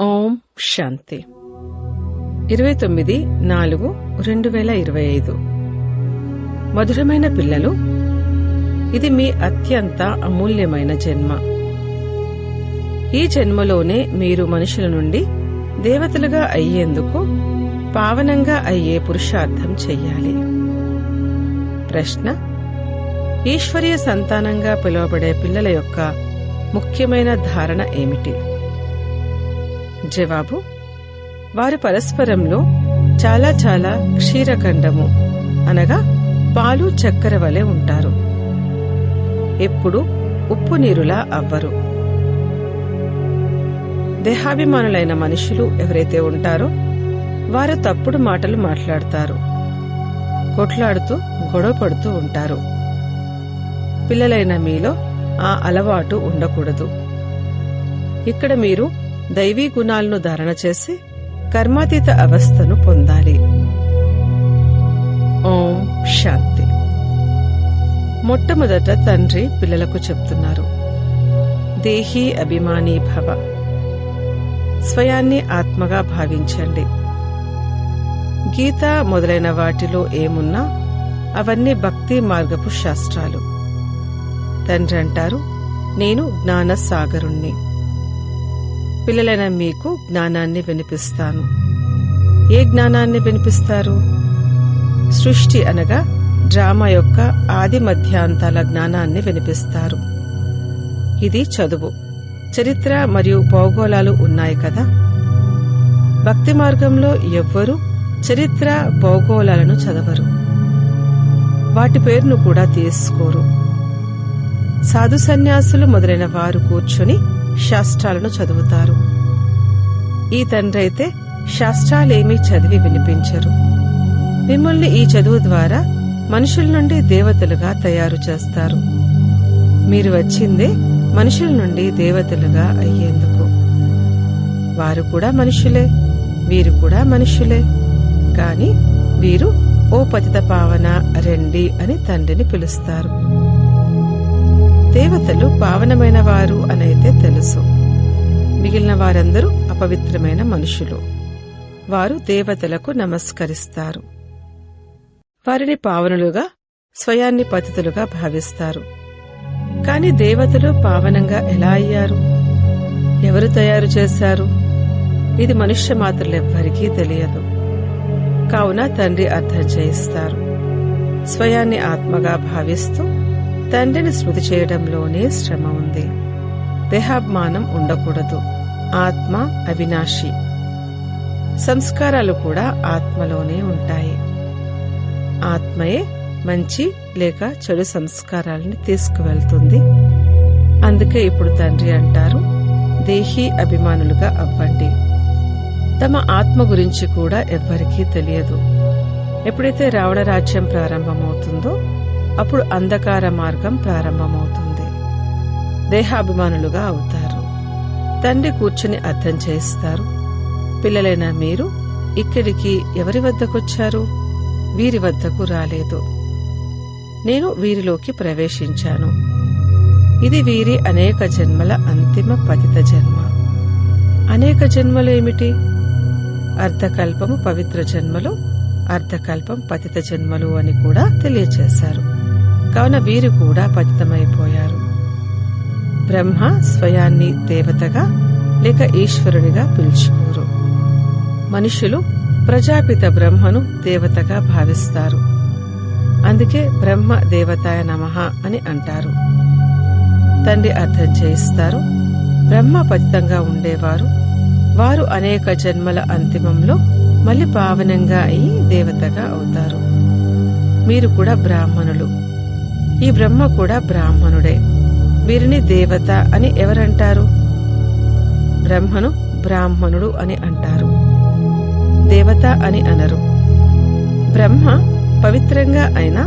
ఓం శాంతి. ఇరవై తొమ్మిది నాలుగు రెండు వేల ఇరవై ఐదు. మధురమైన పిల్లలు ఇది మీ అత్యంత అమూల్యమైన జన్మ. ఈ జన్మలోనే మీరు మనుషుల నుండి దేవతలుగా అయ్యేందుకు పావనంగా అయ్యే పురుషార్థం చెయ్యాలి. ప్రశ్న ఈశ్వరీయ సంతానంగా పిలువబడే పిల్లల యొక్క ముఖ్యమైన ధారణ ఏమిటి? జవాబు వారు పరస్పరంలో చాలా చాలా క్షీరఖండము అనగా పాలు చక్కెర వలె ఉంటారు. ఎప్పుడు ఉప్పు నీరులా అవ్వరు. దేహాభిమానులైన మనుషులు ఎవరైతే ఉంటారో వారు తప్పుడు మాటలు మాట్లాడతారు. కొట్లాడుతూ గొడవ పడుతూ ఉంటారు. పిల్లలైన మీలో ఆ అలవాటు ఉండకూడదు. ఇక్కడ మీరు దైవీ గుణాలను ధారణ చేసి కర్మాతీత అవస్థను పొందాలి. ఓం శాంతి. మొట్టమొదట తండ్రి పిల్లలకు చెప్తున్నారు దేహీ అభిమానీ భవ. స్వయాన్ని ఆత్మగా భావించండి. గీత మొదలైన వాటిలో ఏమున్నా అవన్నీ భక్తి మార్గపు శాస్త్రాలు. తండ్రి అంటారు నేను జ్ఞానసాగరుణ్ణి. సాగరుణ్ణి పిల్లలైన మీకు జ్ఞానాన్ని వినిపిస్తాను. ఏ జ్ఞానాన్ని వినిపిస్తారు? సృష్టి అనగా డ్రామా యొక్క ఆది మధ్యాంతాల జ్ఞానాన్ని వినిపిస్తారు. ఇది చదువు. చరిత్ర మరియు భౌగోళాలు ఉన్నాయి కదా? భక్తి మార్గంలో ఎవ్వరూ చరిత్ర భౌగోళాలను చదవరు. వాటి పేరును కూడా తీసుకోరు. సాధు సన్యాసులు మొదలైన వారు కూర్చొని శాస్త్రాలను చదువుతారు. ఈ తండ్రి అయితే శాస్త్రాలేమీ చదివి వినిపించరు. మిమ్మల్ని ఈ చదువు ద్వారా మనుషుల నుండి దేవతలుగా తయారు చేస్తారు. మీరు వచ్చిందే మనుషుల నుండి దేవతలుగా అయ్యేందుకు. వారు కూడా మనుషులే వీరు కూడా మనుషులే. కాని వీరు ఓ పతిత పావన రెండి అని తండ్రిని పిలుస్తారు. దేవతలు పావనమైన వారు అనైతే తెలుసు. మిగిలిన వారందరూ అపవిత్రమైన మనుషులు. వారు దేవతలకు నమస్కరిస్తారు. వారిని పావనులుగా స్వయాన్ని పతితులుగా భావిస్తారు. కాని దేవతలు పావనంగా ఎలా అయ్యారు? ఎవరు తయారు చేశారు? ఇది మనుష్య మాత్రలెవ్వరికీ తెలియదు. కావున తండ్రి అర్థం చేయిస్తారు. స్వయాన్ని ఆత్మగా భావిస్తూ తండ్రిని స్మృతి చేయడంలోనే శ్రమ ఉంది. దేహాభిమానం ఉండకూడదు. ఆత్మ అవినాశి. సంస్కారాలు కూడా ఆత్మలోనే ఉంటాయి. ఆత్మయే మంచి లేక చెడు సంస్కారాలని తీసుకువెళ్తుంది. అందుకే ఇప్పుడు తండ్రి అంటారు దేహీ అభిమానులుగా అవ్వండి. తమ ఆత్మ గురించి కూడా ఎవ్వరికీ తెలియదు. ఎప్పుడైతే రావణ రాజ్యం ప్రారంభమవుతుందో అప్పుడు అంధకార మార్గం ప్రారంభమవుతుంది. దేహాభిమానులుగా అవుతారు. తండ్రి కూర్చుని అర్థం చేస్తారు పిల్లలైన మీరు ఇక్కడికి ఎవరి వద్దకొచ్చారు? వీరి వద్దకు రాలేదు. నేను వీరిలోకి ప్రవేశించాను. ఇది వీరి అనేక జన్మల అంతిమ పతిత జన్మ. అనేక జన్మలు ఏమిటి? అర్ధకల్పము పవిత్ర జన్మలు అర్ధకల్పం పతిత జన్మలు అని కూడా తెలియచేశారు. కావున వీరు కూడా పతితమైపోయారు. బ్రహ్మ స్వయాన్ని దేవతగా లేక ఈశ్వరునిగా పిలుచుకోరు. మనుషులు ప్రజాపిత బ్రహ్మను దేవతగా భావిస్తారు. అందుకే బ్రహ్మ దేవతాయ నమః అని అంటారు. తండ్రి అర్థం చేయిస్తారు బ్రహ్మ పతితంగా ఉండేవారు. వారు అనేక జన్మల అంతిమంలో మళ్ళీ పావనంగా అయి దేవతగా అవుతారు. మీరు కూడా బ్రాహ్మణులు. ఈ బ్రహ్మ కూడా బ్రాహ్మణుడే. వీరిని దేవత అని ఎవరంటారు? బ్రహ్మను బ్రాహ్మణుడు అని అంటారు. దేవత అని అనరు. బ్రహ్మ పవిత్రంగా అయినా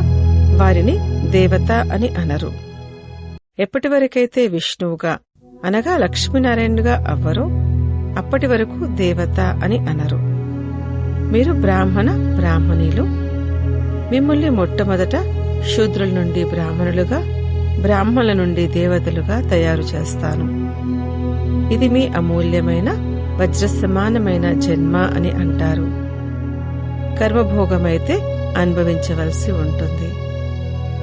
వారిని దేవత అని అనరు. ఎప్పటివరకైతే విష్ణువుగా అనగా లక్ష్మీనారాయణుడుగా అవ్వరో అప్పటి వరకు దేవత అని అనరు. మీరు బ్రాహ్మణ బ్రాహ్మణీలు. మిమ్మల్ని మొట్టమొదట శూద్రుల నుండి బ్రాహ్మణులుగా బ్రాహ్మణుల నుండి దేవతలుగా తయారు చేస్తాను. ఇది మీ అమూల్యమైన వజ్ర సమానమైన జన్మ అని అంటారు. కర్మభోగమైతే అనుభవించవలసి ఉంటుంది.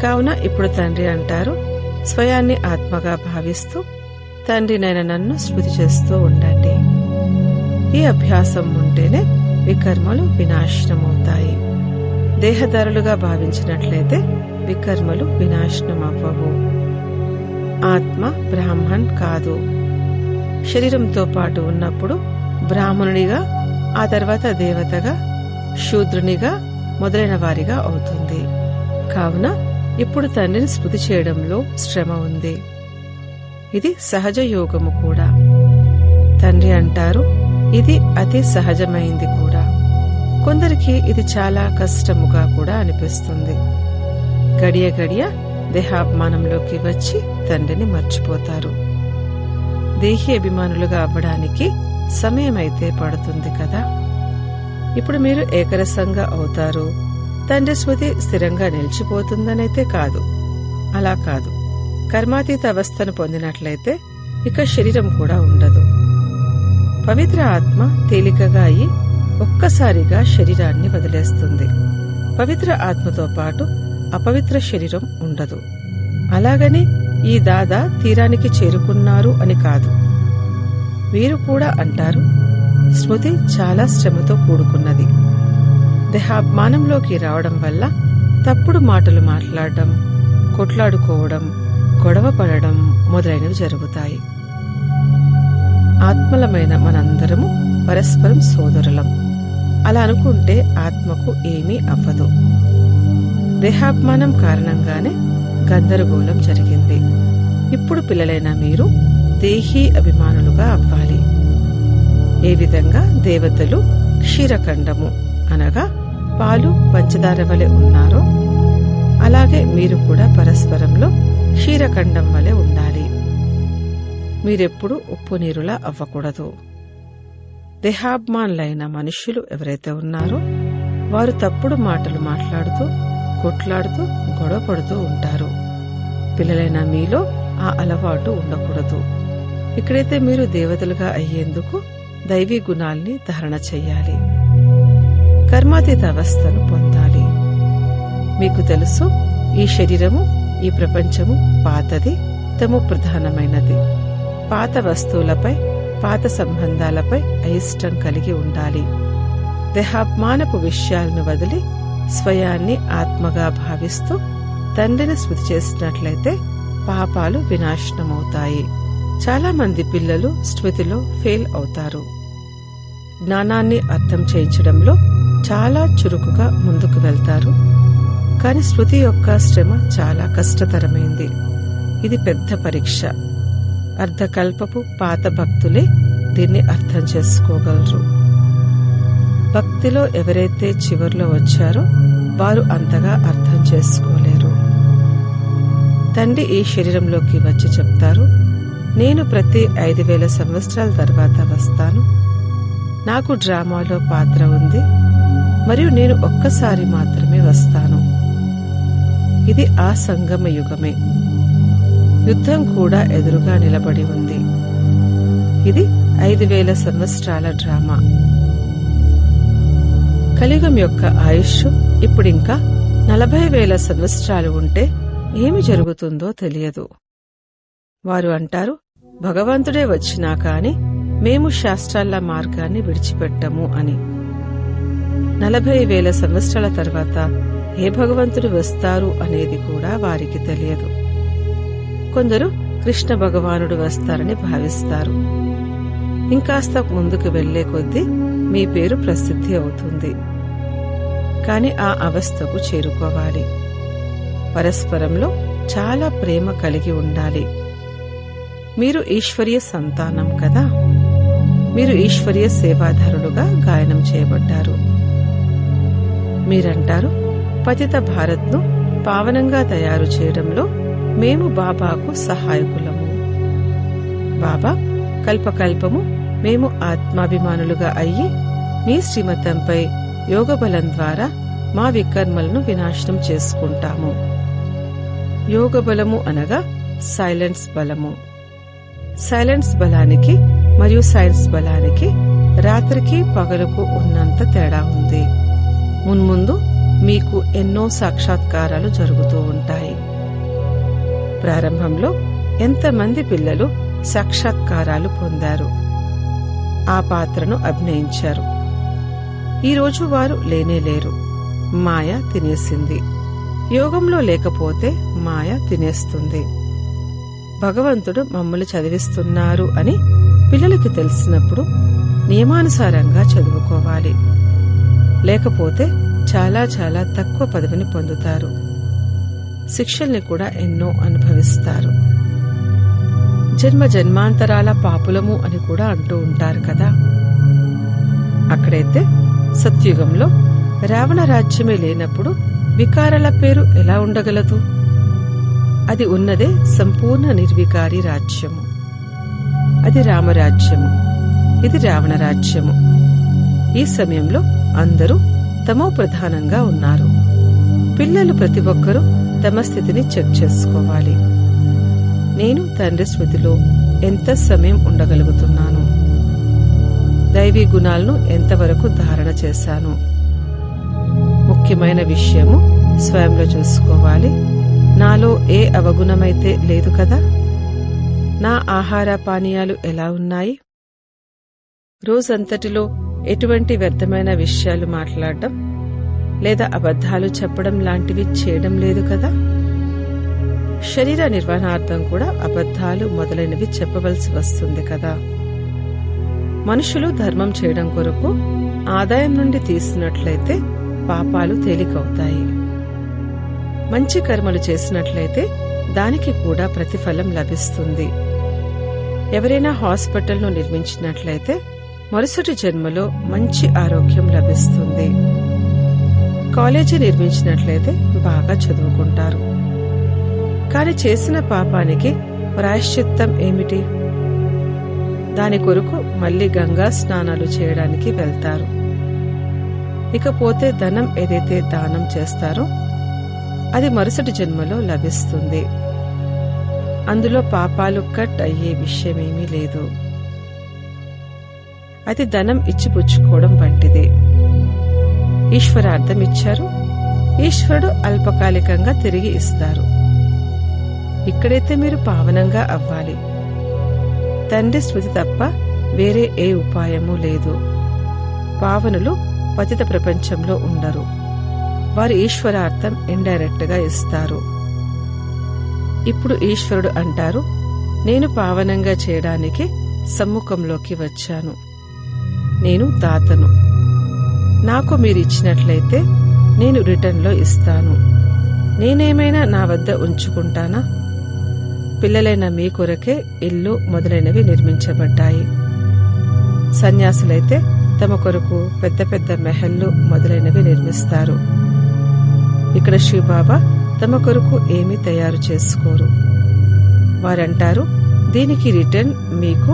కావున ఇప్పుడు తండ్రి అంటారు స్వయాన్ని ఆత్మగా భావిస్తూ తండ్రినైన నన్ను స్మృతి చేస్తూ ఉండండి. ఈ అభ్యాసం ఉంటేనే వికర్మలు వినాశనమవుతాయి. దేహదారులుగా భావించినట్లయితే వికర్మలు వినాశనమవ్వవు. ఆత్మ బ్రాహ్మణ్ కాదు. శరీరంతో పాటు ఉన్నప్పుడు బ్రాహ్మణునిగా ఆ తర్వాత దేవతగా శూద్రునిగా మొదలైన వారిగా అవుతుంది. కావున ఇప్పుడు తండ్రిని స్మృతి చేయడంలో శ్రమ ఉంది. ఇది సహజ యోగము కూడా. తండ్రి అంటారు ఇది అతి సహజమైంది కూడా. కొందరికి ఇది చాలా కష్టముగా కూడా అనిపిస్తుంది. గడియ గడియ దేహాభిమానంలోకి వచ్చి తండ్రిని మర్చిపోతారు. దేహి అభిమానులుగా అవ్వడానికి సమయమైతే పడుతుంది కదా. ఇప్పుడు మీరు ఏకరసంగా అవుతారు. తండ్రి స్మృతి స్థిరంగా నిలిచిపోతుందనైతే కాదు. అలా కాదు. కర్మాతీత అవస్థను పొందినట్లయితే ఇక శరీరం కూడా ఉండదు. పవిత్ర ఆత్మ తేలికగా అయి ఒక్కసారిగా శరీరాన్ని వదిలేస్తుంది. పవిత్ర ఆత్మతో పాటు అపవిత్ర శరీరం ఉండదు. అలాగని ఈ దాదా తీరానికి చేరుకున్నారు అని కాదు. వీరు కూడా అంటారు స్మృతి చాలా శ్రమతో కూడుకున్నది. దేహాభిమానంలోకి రావడం వల్ల తప్పుడు మాటలు మాట్లాడడం కొట్లాడుకోవడం గొడవ పడడం మొదలైనవి జరుగుతాయి. ఆత్మలమైన మనందరము పరస్పరం సోదరులం. అలా అనుకుంటే ఆత్మకు ఏమీ అవ్వదు. దేహాభిమానం కారణంగానే గందరగోళం జరిగింది. ఇప్పుడు పిల్లలైన మీరు దేహీ అభిమానులుగా అవ్వాలి. ఏ విధంగా దేవతలు క్షీరఖండము అనగా పాలు పంచదార వలె ఉన్నారో అలాగే మీరు కూడా పరస్పరంలో క్షీరఖండం వలె ఉండాలి. మీరెప్పుడు ఉప్పు నీరులా అవ్వకూడదు. దేహాభిమానులైన మనుష్యులు ఎవరైతే ఉన్నారో వారు తప్పుడు మాటలు మాట్లాడుతూ కొట్లాడుతూ గొడవ పడుతూ ఉంటారు. పిల్లలైన మీలో ఆ అలవాటు ఉండకూడదు. ఇక్కడైతే మీరు దేవతలుగా అయ్యేందుకు దైవీ గుణాల్ని ధారణ చెయ్యాలి. కర్మాతీత అవస్థను పొందాలి. మీకు తెలుసు ఈ శరీరము ఈ ప్రపంచము పాతది తము ప్రధానమైనది. పాత వస్తువులపై పాత సంబంధాలపై అయిష్టం కలిగి ఉండాలి. దేహాభిమానపు విషయాలను వదిలి స్వయాన్ని ఆత్మగా భావిస్తూ తండ్రిని స్మృతి చేసినట్లయితే పాపాలు వినాశనమవుతాయి. చాలా మంది పిల్లలు స్మృతిలో ఫెయిల్ అవుతారు. జ్ఞానాన్ని అర్థం చేయించడంలో చాలా చురుకుగా ముందుకు వెళ్తారు. కాని స్మృతి యొక్క శ్రమ చాలా కష్టతరమైంది. ఇది పెద్ద పరీక్ష. అర్ధకల్పపు పాత భక్తులే దీన్ని అర్థం చేసుకోగలరు. భక్తిలో ఎవరైతే చివర్లో వచ్చారో వారు అంతగా అర్థం చేసుకోలేరు. తండ్రి ఈ శరీరంలోకి వచ్చి చెప్తారు నేను ప్రతి ఐదు వేల సంవత్సరాల తర్వాత వస్తాను. నాకు డ్రామాలో పాత్ర ఉంది మరియు నేను ఒక్కసారి మాత్రమే వస్తాను. ఇది ఆ సంగమ యుగమే. యుద్ధం కూడా ఎదురుగా నిలబడి ఉంది. ఇది ఐదు వేల సంవత్సరాల డ్రామా. కలియుగం యొక్క ఆయుష్ ఇప్పుడింకా నలభై వేల సంవత్సరాలు ఉంటే ఏమి జరుగుతుందో తెలియదు. వారు అంటారు భగవంతుడే వచ్చినా కాని మేము శాస్త్రాల మార్గాన్ని విడిచిపెట్టము అని. నలభై వేల సంవత్సరాల తర్వాత ఏ భగవంతుడు వస్తారు అనేది కూడా వారికి తెలియదు. కొందరు కృష్ణ భగవానుడు వస్తారని భావిస్తారు. ఇంకాస్త ముందుకు వెళ్ళే కొద్దీ మీ పేరు ప్రసిద్ధి అవుతుంది. కాని ఆ అవస్థకు చేరుకోవాలి. పరస్పరంలో చాలా ప్రేమ కలిగి ఉండాలి. మీరు ఈశ్వరీయ సంతానం కదా? మీరు ఈశ్వరీయ సేవాదారులుగా గాయనం చేయబడ్డారు. మీరంటారు పతిత భారత్ను పావనంగా తయారు చేయడంలో మేము బాబాకు సహాయకులము. బాబా కల్పకల్పము మేము ఆత్మాభిమానులుగా అయ్యి మీ శ్రీమతంపై యోగబలం ద్వారా మా వికర్మలను వినాశనం చేసుకుంటాము. యోగ బలము అనగా సైలెన్స్ బలము. సైలెన్స్ బలానికి మరియు సైన్స్ బలానికి రాత్రికి పగలుకు ఉన్నంత తేడా ఉంది. మున్ముందు మీకు ఎన్నో సాక్షాత్కారాలు జరుగుతూ ఉంటాయి. ప్రారంభంలో ఎంతమంది పిల్లలు సాక్షాత్కారాలు పొందారు? ఆ పాత్రను అభినయించారు. ఈరోజు వారు లేనేలేరు మాయ తినేసింది. యోగంలో లేకపోతే మాయ తినేస్తుంది. భగవంతుడు మమ్మల్ని చదివిస్తున్నారు అని పిల్లలకి తెలిసినప్పుడు నియమానుసారంగా చదువుకోవాలి. లేకపోతే చాలా చాలా తక్కువ పదవిని పొందుతారు. శిక్షల్ని కూడా ఎన్నో అనుభవిస్తారు. జన్మ జన్మాంతరాల పాపులము అని కూడా అంటూ ఉంటారు కదా. అక్కడైతే సత్యుగంలో రావణ రాజ్యమే లేనప్పుడు వికారాల పేరు ఎలా ఉండగలదు? అది ఉన్నదే సంపూర్ణ నిర్వికారి రాజ్యము. అది రామరాజ్యము. ఇది రావణ రాజ్యము. ఈ సమయంలో అందరూ తమో ప్రధానంగా ఉన్నారు. పిల్లలు ప్రతి ఒక్కరూ తమ స్థితిని చెక్ చేసుకోవాలి. నేను తండ్రి స్మృతిలో ఎంత సమయం ఉండగలుగుతున్నాను? దైవీ గుణాలను ఎంతవరకు ధారణ చేశాను? ముఖ్యమైన విషయము స్వయంలో చూసుకోవాలి. నాలో ఏ అవగుణమైతే లేదు కదా? నా ఆహార పానీయాలు ఎలా ఉన్నాయి? రోజంతటిలో ఎటువంటి వ్యర్థమైన విషయాలు మాట్లాడటం లేదా అబద్ధాలు చెప్పడం లాంటివి చేయడం లేదు కదా? శరీర నిర్వహణార్థం కూడా అబద్ధాలు మొదలైనవి చెప్పవలసి వస్తుంది కదా. మనుషులు ధర్మం చేయడం కొరకు ఆదాయం నుండి తీసినట్లయితే పాపాలు తేలికవుతాయి. మంచి కర్మలు చేసినట్లయితే దానికి కూడా ప్రతిఫలం లభిస్తుంది. ఎవరైనా హాస్పిటల్ను నిర్మించినట్లయితే మరుసటి జన్మలో మంచి ఆరోగ్యం లభిస్తుంది. కాలేజీ నిర్మించినట్లయితే బాగా చదువుకుంటారు. కాని చేసిన పాపానికి ప్రాయశ్చిత్తం ఏమిటి? దాని కొరకు మళ్ళీ గంగా స్నానాలు చేయడానికి వెళ్తారు. ఇకపోతే ధనం ఏదైతే దానం చేస్తారో అది మరుసటి జన్మలో లభిస్తుంది. అందులో పాపాలు కట్ అయ్యే విషయమేమీ లేదు. అది ధనం ఇచ్చిపుచ్చుకోవడం వంటిది. ఈశ్వరార్థం ఇచ్చారు. ఈశ్వరుడు అల్పకాలికంగా తిరిగి ఇస్తారు. ఇక్కడైతే మీరు పావనంగా అవ్వాలి. తండ్రి స్మృతి తప్ప వేరే ఏ ఉపాయము లేదు. పావనులు పతిత ప్రపంచంలో ఉండరు. వారు ఈశ్వరార్థం ఇండైరెక్ట్గా ఇస్తారు. ఇప్పుడు ఈశ్వరుడు అంటారు నేను పావనంగా చేయడానికి సమ్ముఖంలోకి వచ్చాను. నేను దాతను. నాకు మీరిచ్చినట్లయితే నేను రిటర్న్లో ఇస్తాను. నేనేమైనా నా వద్ద ఉంచుకుంటానా? పిల్లలైన మీ కొరకే ఇల్లు మొదలైనవి నిర్మించబడ్డాయి. సన్యాసులైతే తమ కొరకు పెద్ద పెద్ద మెహల్లు మొదలైనవి నిర్మిస్తారు. ఇక్కడ శివబాబా తమ కొరకు ఏమీ తయారు చేసుకోరు. వారంటారు దీనికి రిటర్న్ మీకు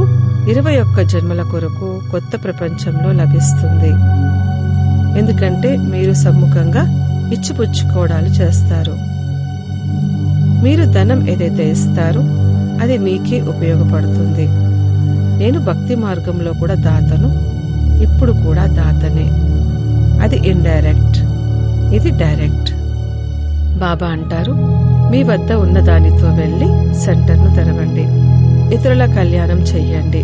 ఇరవై ఒక్క జన్మల కొరకు కొత్త ప్రపంచంలో లభిస్తుంది. ఎందుకంటే మీరు సమ్ముఖంగా ఇచ్చిపుచ్చుకోవడాలు చేస్తారు. మీరు ధనం ఏదైతే ఇస్తారో అది మీకే ఉపయోగపడుతుంది. నేను భక్తి మార్గంలో కూడా దాతను ఇప్పుడు కూడా దాతనే. అది ఇండైరెక్ట్ ఇది డైరెక్ట్ బాబా అంటారు మీ వద్ద ఉన్న దానితో వెళ్ళి సెంటర్ను తెరవండి. ఇతరుల కళ్యాణం చెయ్యండి.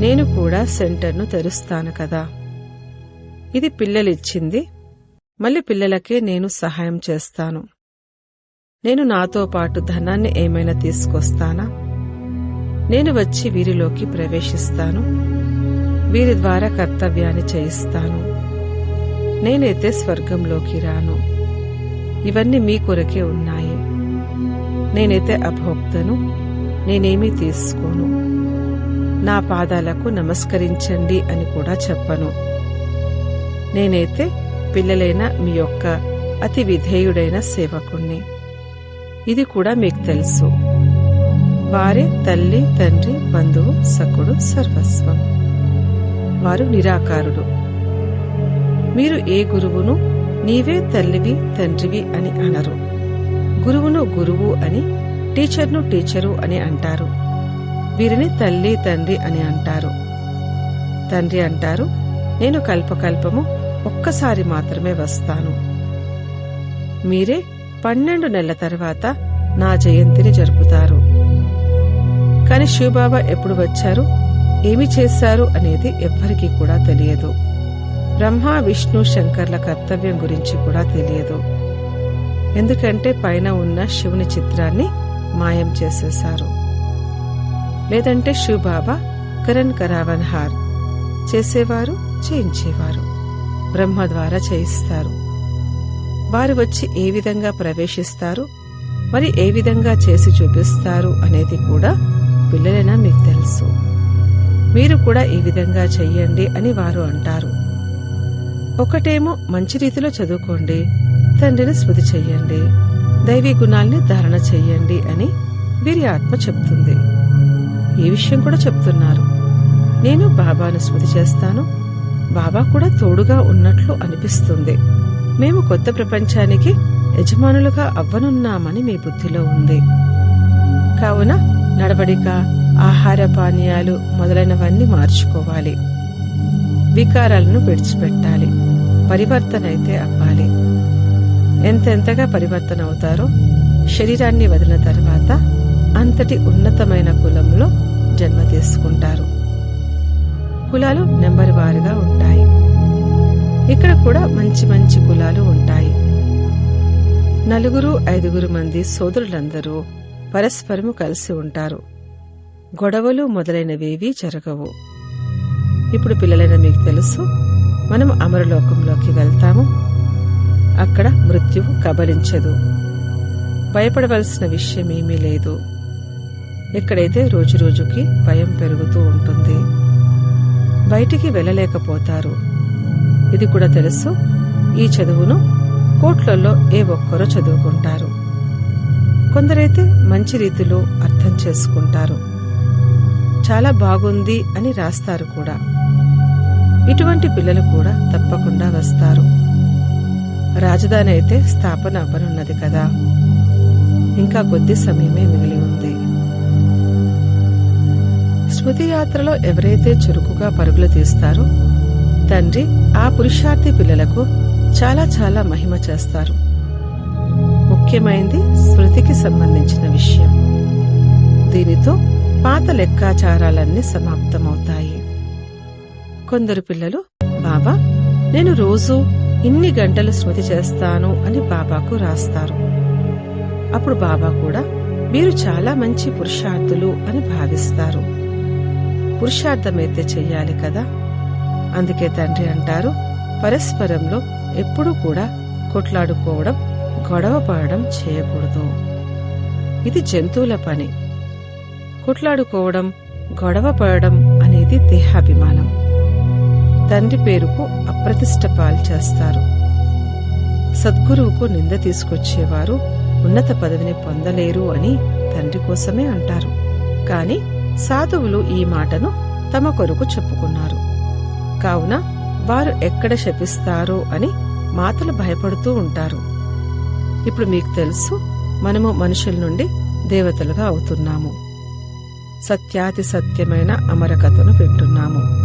నేను కూడా సెంటర్ను తెరుస్తాను కదా. ఇది పిల్లలిచ్చింది మళ్ళీ పిల్లలకే నేను సహాయం చేస్తాను. నేను నాతో పాటు ధనాన్ని ఏమైనా తీసుకొస్తానా? నేను వచ్చి వీరిలోకి ప్రవేశిస్తాను. వీరి ద్వారా కర్తవ్యాన్ని చేయిస్తాను. నేనైతే స్వర్గంలోకి రాను. ఇవన్నీ మీ కొరకే ఉన్నాయి. నేనైతే అభోక్తను. నేనేమీ తీసుకోను. నా పాదాలకు నమస్కరించండి అని కూడా చెప్పను. నేనైతే పిల్లలైన మీ యొక్క అతి విధేయుడైన సేవకుణ్ణి. ఇది కూడా మీకు తెలుసు. వారే తల్లి తండ్రి బంధువు సకుడు సర్వస్వం. వారు నిరాకారుడు మీరు ఏ గురువును నీవే తల్లివి తండ్రివి అని అనరు. గురువును గురువు అని టీచర్ను టీచరు అని అంటారు. వీరిని తల్లి తండ్రి అని అంటారు. తండ్రి అంటారు నేను కల్పకల్పము ఒక్కసారి మాత్రమే వస్తాను. మీరే పన్నెండు నెలల తర్వాత నా జయంతిని జరుపుతారు. కాని శివబాబా ఎప్పుడు వచ్చారు? ఏమి చేశారు అనేది ఎవ్వరికీ కూడా తెలియదు. బ్రహ్మ విష్ణు శంకర్ల కర్తవ్యం గురించి కూడా తెలియదు. ఎందుకంటే పైన ఉన్న శివుని చిత్రాన్ని మాయం చేసేశారు. లేదంటే శివబాబా కరణ్ కరావన్ హార్ చేసేవారు చేయించేవారు. బ్రహ్మ ద్వారా చేయిస్తారు. వారు వచ్చి ఏ విధంగా ప్రవేశిస్తారు మరి ఏ విధంగా చేసి చూపిస్తారు అనేది కూడా పిల్లలైనా మీకు తెలుసు. మీరు కూడా ఈ విధంగా చెయ్యండి అని వారు అంటారు. ఒకటేమో మంచి రీతిలో చదువుకోండి తండ్రిని స్మృతి చెయ్యండి దైవీ గుణాల్ని ధారణ చెయ్యండి అని వీరి ఆత్మ చెప్తుంది. ఈ విషయం కూడా చెప్తున్నారు. నేను బాబాను స్మృతి చేస్తాను బాబా కూడా తోడుగా ఉన్నట్లు అనిపిస్తుంది. మేము కొత్త ప్రపంచానికి యజమానులుగా అవ్వనున్నామని మీ బుద్ధిలో ఉంది. కావున నడవడిక ఆహార పానీయాలు మొదలైనవన్నీ మార్చుకోవాలి. వికారాలను విడిచిపెట్టాలి. పరివర్తన అయితే అవ్వాలి. ఎంతెంతగా పరివర్తన అవుతారో శరీరాన్ని వదిలిన తర్వాత అంతటి ఉన్నతమైన కులంలో జన్మ తీసుకుంటారు. కులాలు నెంబర్ వారుగా ఉంటాయి. ఇక్కడ కూడా మంచి మంచి కులాలు ఉంటాయి. నలుగురు ఐదుగురు మంది సోదరులందరూ పరస్పరము కలిసి ఉంటారు. గొడవలు మొదలైనవేవి జరగవు. ఇప్పుడు పిల్లలైన మీకు తెలుసు మనం అమరలోకంలోకి వెళ్తాము. అక్కడ మృత్యువు కబలించదు. భయపడవలసిన విషయం ఏమీ లేదు. ఎక్కడైతే రోజురోజుకి భయం పెరుగుతూ ఉంటుంది. బయటికి వెళ్ళలేకపోతారు. ఇది కూడా తెలుసు. ఈ చదువును కోట్లలో ఏ ఒక్కరో చదువుకుంటారు. కొందరైతే మంచి రీతిలో అర్థం చేసుకుంటారు. చాలా బాగుంది అని రాస్తారు కూడా. ఇటువంటి పిల్లలు కూడా తప్పకుండా వస్తారు. రాజధాని అయితే స్థాపన అవ్వనున్నది కదా. ఇంకా కొద్ది సమయమే మిగిలి ఉంది. స్మృతి యాత్రలో ఎవరైతే చురుకుగా పరుగులు తీస్తారో తండ్రి ఆ పురుషార్థి పిల్లలకు చాలా చాలా మహిమ చేస్తారు. ముఖ్యమైనది స్మృతికి సంబంధించిన విషయం. దీనితో పాత లెక్కాచారాలన్నీ సమాప్తమవుతాయి. కొందరు పిల్లలు బాబా నేను రోజు ఇన్ని గంటలు స్మృతి చేస్తాను అని బాబాకు రాస్తారు. అప్పుడు బాబా కూడా మీరు చాలా మంచి పురుషార్థులు అని భావిస్తారు. పురుషార్థమైతే చెయ్యాలి కదా? అందుకే తండ్రి అంటారు పరస్పరంలో ఎప్పుడూ కూడా కొట్లాడుకోవడం గొడవ పడడం చేయకూడదు. ఇది జంతువుల పని. కొట్లాడుకోవడం గొడవ పడడం అనేది దేహాభిమానం. తండ్రి పేరుకు అప్రతిష్ట పాలు చేస్తారు. సద్గురువుకు నింద తీసుకొచ్చేవారు ఉన్నత పదవిని పొందలేరు అని తండ్రి కోసమే అంటారు. కాని సాధువులు ఈ మాటను తమ కొరకు చెప్పుకున్నారు. కావున వారు ఎక్కడ శపిస్తారో అని మాతలు భయపడుతూ ఉంటారు. ఇప్పుడు మీకు తెలుసు మనము మనుషుల నుండి దేవతలుగా అవుతున్నాము. సత్యాతి సత్యమైన అమరకథను వింటున్నాము.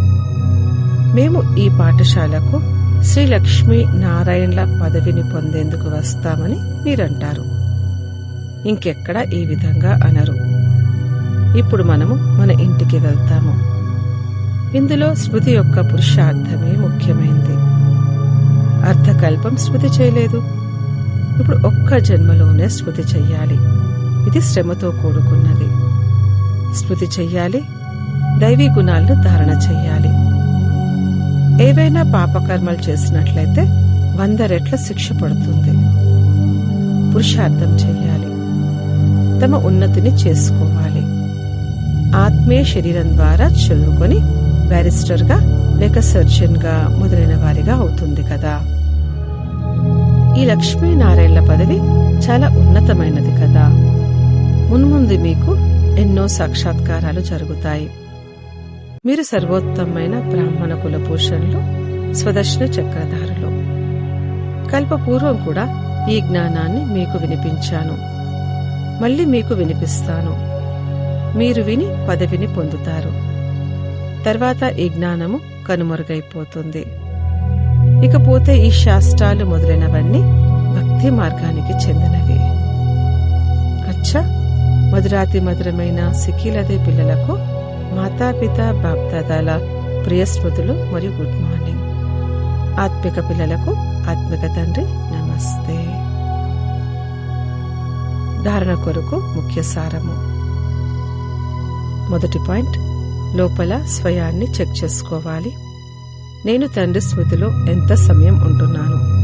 మేము ఈ పాఠశాలకు శ్రీ లక్ష్మీ నారాయణల పదవిని పొందేందుకు వస్తామని మీరంటారు. ఇంకెక్కడ ఈ విధంగా అనరు. ఇప్పుడు మనము మన ఇంటికి వెళ్తాము. ఇందులో స్మృతి యొక్క పురుషార్థమే ముఖ్యమైంది. అర్థకల్పం స్మృతి చేయలేదు. ఇప్పుడు ఒక్క జన్మలోనే స్మృతి చెయ్యాలి. ఇది శ్రమతో కూడుకున్నది. స్మృతి చెయ్యాలి దైవీ గుణాలను ధారణ చెయ్యాలి. ఏవైనా పాపకర్మలు చేసినట్లయితే వంద రెట్ల శిక్ష పడుతుంది. పురుషార్థం చెయ్యాలి. తమ ఉన్నతిని చేసుకోవాలి. ఆత్మీయ శరీరం ద్వారా చదువుకొని బ్యారిస్టర్గా లేక సర్జన్గా మొదలైన వారిగా అవుతుంది కదా. ఈ లక్ష్మీనారాయణల పదవి చాలా ఉన్నతమైనది కదా. మున్ముందు మీకు ఎన్నో సాక్షాత్కారాలు జరుగుతాయి. మీరు సర్వోత్తమైన బ్రాహ్మణ కులభూషణులు స్వదర్శన చక్రధారులు. కల్పపూర్వం కూడా ఈ జ్ఞానాన్ని మీకు వినిపించాను. మళ్ళీ మీకు వినిపిస్తాను. మీరు విని పదవిని పొందుతారు. తర్వాత ఈ జ్ఞానము కనుమరుగైపోతుంది. ఇకపోతే ఈ శాస్త్రాలు మొదలైనవన్నీ భక్తి మార్గానికి చెందినవి. అచ్చా! మధురాతి మధురమైన సిక్కిలదే పిల్లలకు మాతాపిత బాప్దాదాల ప్రియ స్మృతులు మరియు గుడ్ మార్నింగ్. ఆత్మిక పిల్లలకు ఆత్మిక తండ్రి నమస్తే. ధారణ కొరకు ముఖ్య సారము. మొదటి పాయింట్ లోపల స్వయాన్ని చెక్ చేసుకోవాలి. నేను తండ్రి స్మృతిలో ఎంత సమయం ఉంటున్నాను?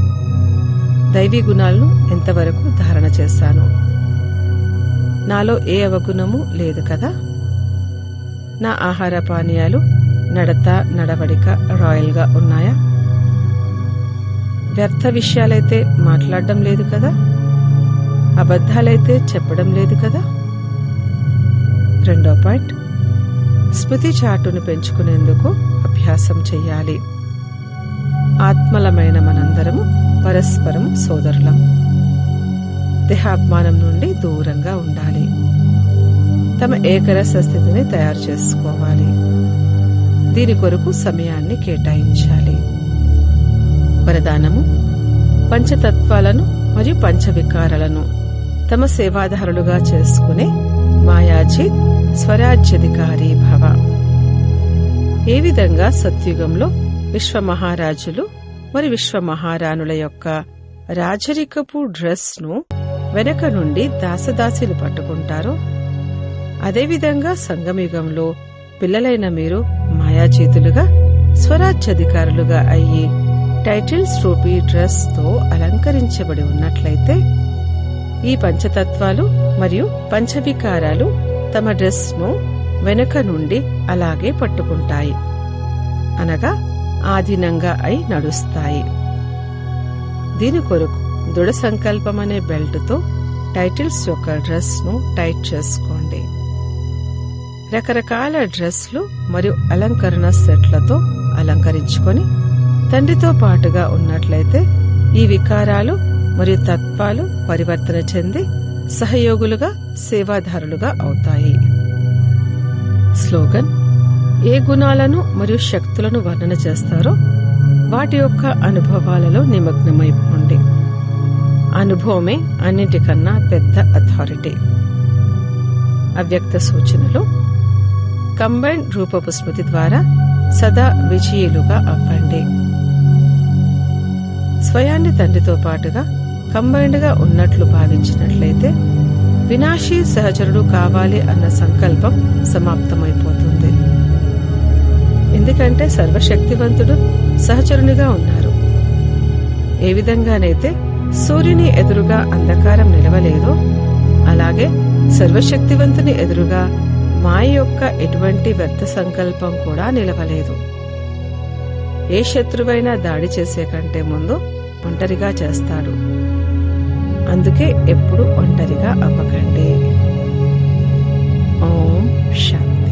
దైవీ గుణాలను ఎంతవరకు ధారణ చేశాను? నాలో ఏ అవగుణము లేదు కదా? నా ఆహార పానీయాలు నడత నడవడిక రాయల్గా ఉన్నాయా? వ్యర్థ విషయాలైతే మాట్లాడడం లేదు కదా? అబద్ధాలైతే చెప్పడం లేదు కదా? రెండో పాయింట్ స్మృతి చాటును పెంచుకునేందుకు అభ్యాసం చెయ్యాలి. ఆత్మలమైన మనందరము పరస్పరం సోదరులం. దేహాభిమానం నుండి దూరంగా ఉండాలి. తమ ఏకరస స్థితిని తయారు చేసుకోవాలి. దీని కొరకు సమయాన్ని కేటాయించాలి. వరదానము పంచతత్వాలను మరియు పంచవికారాలను తమ సేవాధారులుగా చేసుకునే మాయాజీ స్వరాజ్యాధికారి భవ. ఏ విధంగా సత్యుగంలో విశ్వమహారాజులు మరి విశ్వమహారాణుల యొక్క రాజరికపు డ్రెస్ను వెనక నుండి దాసదాసీలు పట్టుకుంటారో అదేవిధంగా సంగమయుగంలో పిల్లలైన మీరు మాయాచేతులుగా స్వరాజ్యాధికారులుగా అయ్యి టైటిల్స్ రూపీ డ్రెస్తో అలంకరించబడి ఉన్నట్లయితే ఈ పంచతత్వాలు మరియు పంచవికారాలు తమ డ్రెస్ను వెనుక నుండి అలాగే పట్టుకుంటాయి. అనగా ఆధీనంగా అయి నడుస్తాయి. దీని కొరకు దృఢ సంకల్పం అనే బెల్ట్తో టైటిల్స్ యొక్క డ్రెస్ను టైట్ చేసుకోండి. రకరకాల డ్రెస్లు మరియు అలంకరణ సెట్లతో అలంకరించుకొని తండ్రితో పాటుగా ఉన్నట్లయితే ఈ వికారాలు మరియు తత్వాలు పరివర్తన చెంది సహయోగులుగా సేవాదారులుగా అవుతాయి. స్లోగన్ ఏ గుణాలను మరియు శక్తులను వర్ణన చేస్తారో వాటి యొక్క అనుభవాలలో నిమగ్నమైపోండి అనుభవమే అన్నిటికన్నా పెద్ద అథారిటీ. అవ్యక్త సూచనలు కంబైన్డ్ రూపపు స్మృతి ద్వారా సదా విజయులుగా అవ్వండి. స్వయాన్ని తండ్రితో పాటుగా కంబైన్డ్గా ఉన్నట్లు భావించినట్లయితే వినాశీ సహచరుడు కావాలి అన్న సంకల్పం సమాప్తమైపోతుంది. ఎందుకంటే సర్వశక్తివంతుడు సహచరునిగా ఉన్నారు. ఏ విధంగానైతే సూర్యుని ఎదురుగా అంధకారం నిలవలేదో అలాగే సర్వశక్తివంతుని ఎదురుగా మాయ యొక్క ఎటువంటి వ్యర్థ సంకల్పం కూడా నిలవలేదు. ఏ శత్రువైనా దాడి చేసే కంటే ముందు ఒంటరిగా చేస్తాడు. అందుకే ఎప్పుడు ఒంటరిగా అవ్వకండి. ఓం శాంతి